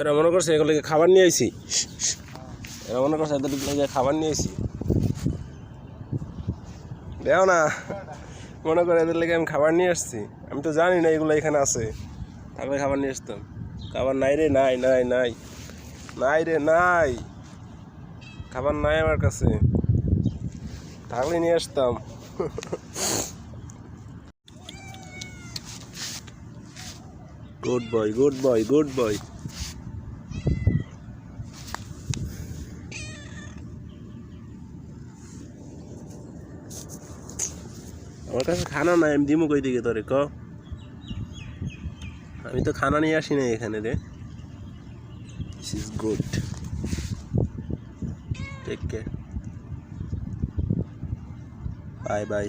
এরা মনে করছে এগুলোকে খাবার নিয়ে আইছি। এরা মনে করছে এদের খাবার নিয়ে আইছি। দেও না, মনে করে এদের লেগে আমি খাবার নিয়ে আসছি। আমি তো জানি না এগুলো এখানে আছে। থাকলে খাবার নিয়ে আসতাম। খাবার নাই রে, নাই নাই নাই। নাই রে, নাই। খাবার নাই আমার কাছে। থাকলে নিয়ে আসতাম। Good boy good boy good boy আমার কাছে খানা নাই আমি দিমু কই দিকে তোরে, ক? আমি তো খানা নিয়ে আসি না এখানে রে। This is good take care bye bye